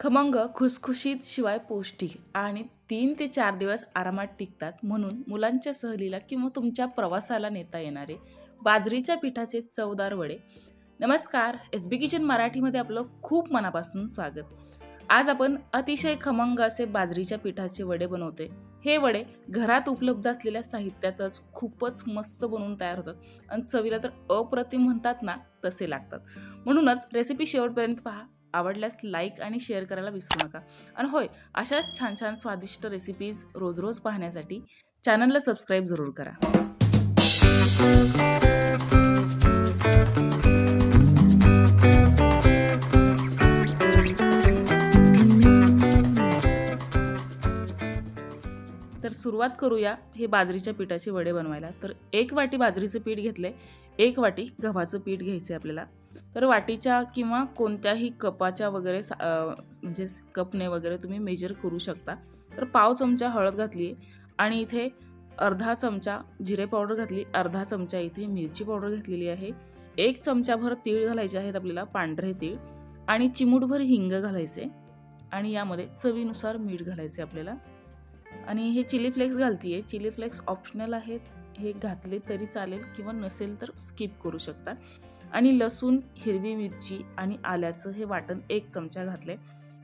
खमंग खुसखुशीत शिवाय पौष्टिक आणि तीन ते चार दिवस आरामात टिकतात म्हणून मुलांच्या सहलीला किंवा तुमच्या प्रवासाला नेता येणारे बाजरीच्या पिठाचे चवदार वडे. नमस्कार एस बी किचन मराठीमध्ये आपलं खूप मनापासून स्वागत. आज आपण अतिशय खमंग असे बाजरीच्या पिठाचे वडे बनवते हे वडे घरात उपलब्ध असलेल्या साहित्यातच खूपच मस्त बनवून तयार होतात आणि चवीला तर अप्रतिम म्हणतात ना तसे लागतात. म्हणूनच रेसिपी शेवटपर्यंत पहा. आवडल्यास लाईक आणि शेअर करायला विसरू नका. आणि होय अशाच छान छान स्वादिष्ट रेसिपीज रोज रोज पाहण्यासाठी चॅनलला सबस्क्राईब जरूर करा. तर सुरुवात करूया हे बाजरीच्या पिठाचे वडे बनवायला. तर एक वाटी बाजरीचं पीठ घेतले एक वाटी गव्हाचं पीठ घ्यायचं आहे आपल्याला. तर वाटीच्या किंवा कोणत्याही कपाच्या वगैरे सा- म्हणजे कपने वगैरे तुम्ही मेजर करू शकता. तर पाव चमचा हळद घातली आहे आणि इथे अर्धा चमचा जिरे पावडर घातली. अर्धा चमचा इथे मिरची पावडर घातलेली आहे. एक चमचाभर तीळ घालायचे आहेत आपल्याला पांढरे तीळ आणि चिमूटभर हिंग घालायचे आणि यामध्ये चवीनुसार मीठ घालायचे आपल्याला. आणि हे चिली फ्लेक्स घालते आहे चिली फ्लेक्स ऑप्शनल आहेत. हे घातले तरी चालेल किंवा नसेल तर स्किप करू शकता. आणि लसूण हिरवी मिरची आणि आल्याचं हे वाटण एक चमचा घातले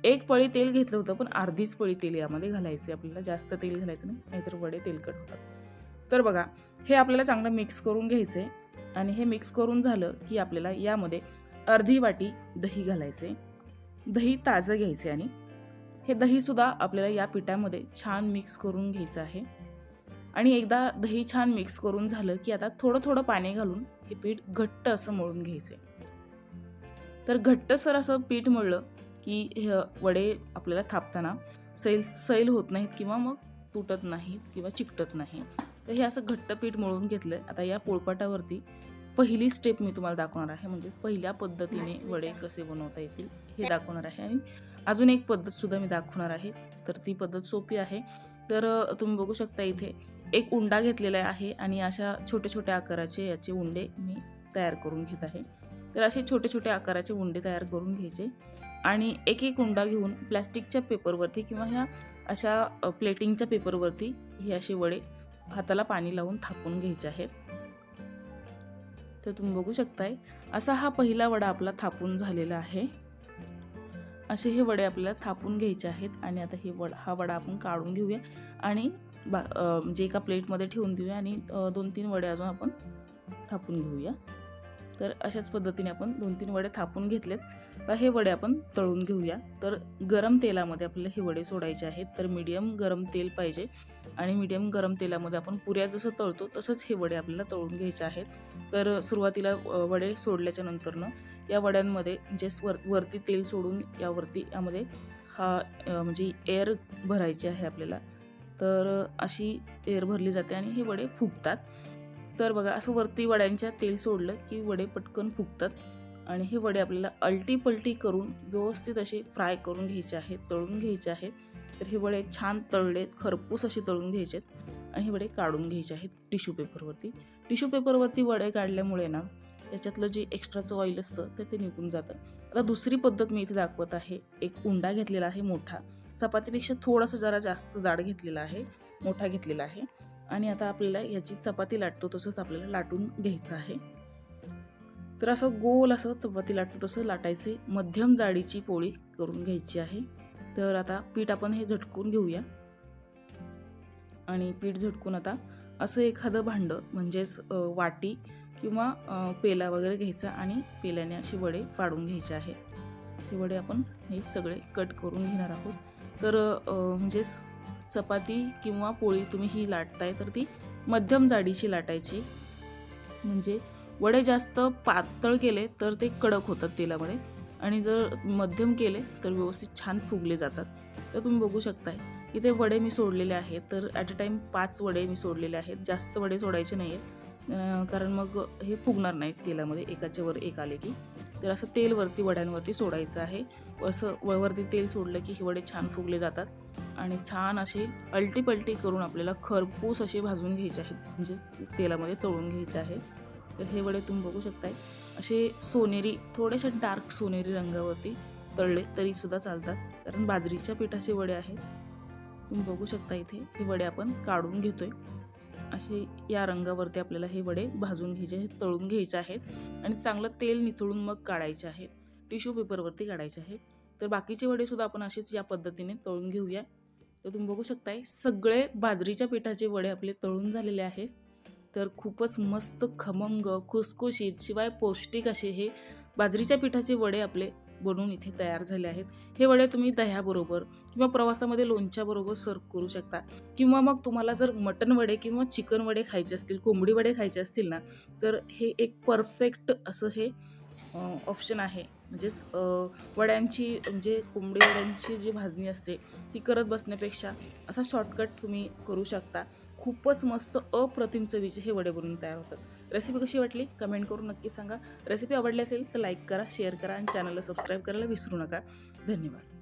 एक पळी तेल घेतलं होतं पण अर्धीच पळी तेल यामध्ये घालायचे आपल्याला. जास्त तेल घालायचं नाही नाहीतर वडे तेलकट होतात. तर बघा हे आपल्याला चांगलं मिक्स करून घ्यायचं आहे आणि हे मिक्स करून झालं की आपल्याला यामध्ये अर्धी वाटी दही घालायचे दही ताजं घ्यायचे आणि हे दहीसुद्धा आपल्याला या पिठामध्ये छान मिक्स करून घ्यायचं आहे. आणि एकदा दही छान मिक्स करून झालं की आता थोडं थोडं पाणी घालून हे पीठ घट्ट असं मळून घ्यायचं तर घट्टसर असं पीठ मळलं की हे वडे आपल्याला थापताना सैल सैल होत नाहीत किंवा मग तुटत नाहीत किंवा चिकटत नाही. तर हे असं घट्ट पीठ मळून घेतलं आता या पोळपाटावरती पहिली स्टेप मी तुम्हाला दाखवणार आहे. म्हणजे पहिल्या पद्धतीने वडे कसे बनवता येतील हे दाखवणार आहे. आणि अजून एक पद्धतसुद्धा मी दाखवणार आहे. तर ती पद्धत सोपी आहे. तर तुम्ही बघू शकता इथे एक उंडा घेतलेला आहे आणि अशा छोटे छोटे आकाराचे याचे उंडे मी तयार करून घेत आहे. तर असे छोटे छोटे आकाराचे उंडे तयार करून घ्यायचे. आणि एक एक उंडा घेऊन प्लॅस्टिकच्या पेपरवरती किंवा ह्या अशा प्लेटिंगच्या पेपरवरती हे असे वडे हाताला पाणी लावून थापून घ्यायचे आहेत. तर तुम्ही बघू शकताय असा हा पहिला वडा आपला थापून झालेला आहे. असे हे वडे आपल्याला थापून घ्यायचे आहेत आणि आता हे वड हा वडा आपण काढून घेऊया. आणि बा म्हणजे एका प्लेटमध्ये ठेवून देऊया आणि दोन तीन वडे अजून आपण थापून घेऊया. तर अशाच पद्धतीने आपण दोन तीन वडे थापून घेतलेत. तर हे वडे आपण तळून घेऊया. तर गरम तेलामध्ये आपल्याला हे वडे सोडायचे आहेत. तर मीडियम गरम तेल पाहिजे आणि मीडियम गरम तेलामध्ये आपण पुऱ्या जसं तळतो तसंच हे वडे आपल्याला तळून घ्यायचे आहेत. तर सुरुवातीला वडे सोडल्याच्या नंतरनं या वड्यांमध्ये जे वर वरती तेल सोडून यावरती यामध्ये हा म्हणजे एअर भरायची आहे आपल्याला. तर अशी एअर भरली जाते आणि हे वडे फुगतात. तर बघा असं वरती वड्यांच्या तेल सोडलं की वडे पटकन फुगतात आणि हे वडे आपल्याला अलटी पलटी करून व्यवस्थित असे फ्राय करून घ्यायचे आहेत तळून घ्यायचे आहेत. तर हे वडे छान तळलेत खरपूस असे तळून घ्यायचे आहेत आणि हे वडे काढून घ्यायचे आहेत टिश्यू पेपरवरती. टिश्यू पेपरवरती वडे काढल्यामुळे ना त्याच्यातलं जे एक्स्ट्राचं ऑइल असतं ते ते निघून जातं. आता दुसरी पद्धत मी इथे दाखवत आहे. एक उंडा घेतलेला आहे मोठा. चपातीपेक्षा थोडंसं जरा जास्त जाड घेतलेला आहे मोठा घेतलेला आहे. आणि आता आपल्याला याची चपाती लाटतो तसंच आपल्याला लाटून घ्यायचं आहे. तर असं गोल असं चपाती लाटतो तसं लाटायचे मध्यम जाडीची पोळी करून घ्यायची आहे. तर आता पीठ आपण हे झटकून घेऊया. आणि पीठ झटकून आता असं एखादं भांडं म्हणजेच वाटी किंवा पेला वगैरे घ्यायचा आणि पेल्याने असे वडे पाडून घ्यायचे आहे. हे वडे आपण हे सगळे कट करून घेणार आहोत. तर म्हणजेच चपाती किंवा पोळी तुम्ही ही लाटताय तर ती मध्यम जाडीची लाटायची. म्हणजे वडे जास्त पातळ केले तर ते कडक होतात तेलामध्ये. आणि जर मध्यम केले तर व्यवस्थित छान फुगले जातात. तर तुम्ही बघू शकताय इथे वडे मी सोडलेले आहेत. तर ॲट अ टाईम पाच वडे मी सोडलेले आहेत. जास्त वडे सोडायचे नाही आहेत कारण मग हे फुगणार नाहीत तेलामध्ये. एकाच्या वर एक आले की. तर असं तेल वरती वड्यांवरती सोडायचं आहे. असं वळवरती तेल सोडलं की हे वडे छान फुगले जातात. आणि छान असे अल्टीपल्टी पलटी करून आपल्याला खरपूस असे भाजून घ्यायचे आहेत. म्हणजे तेलामध्ये तळून घ्यायचे आहेत तर हे वडे तुम्ही बघू शकताय. असे सोनेरी थोडेसे डार्क सोनेरी रंगावरती तळले तरीसुद्धा चालतात. कारण बाजरीच्या पिठाचे वडे आहेत. तुम्ही बघू शकता इथे हे वडे आपण काढून घेतोय. असे या रंगावरती आपल्याला हे वडे भाजून घ्यायचे आहेत तळून घ्यायचे आहेत आणि चांगलं तेल निथळून मग काढायचे आहेत. टिश्यू पेपरवरती काढायचे आहेत. तर बाकीचे वडेसुद्धा आपण असेच या पद्धतीने तळून घेऊया. तर तुम्ही बघू शकताय सगळे बाजरीच्या पिठाचे वडे आपले तळून झालेले आहेत. तर खूपच मस्त खमंग खुसखुशीत शिवाय पौष्टिक असे हे बाजरीच्या पिठाचे वडे आपले बनवून इथे तयार झाले आहेत. हे वडे तुम्ही दह्याबरोबर किंवा प्रवासामध्ये लोणच्याबरोबर सर्व करू शकता. किंवा मग तुम्हाला जर मटन वडे किंवा चिकन वडे खायचे असतील कोंबडी वडे खायचे असतील ना तर हे एक परफेक्ट असं हे ऑप्शन आहे. म्हणजेच वड्यांची म्हणजे कोंबडी वड्यांची जी भाजणी असते ती करत बसण्यापेक्षा असा शॉर्टकट तुम्ही करू शकता. खूपच मस्त अप्रतिम चवीचे हे वडे बनवून तयार होतात. रेसिपी कशी वाटली? कमेंट करून नक्की सांगा. रेसिपी आवडली असेल तर लाईक करा शेअर करा आणि चॅनलला सबस्क्राईब करायला विसरू नका. धन्यवाद.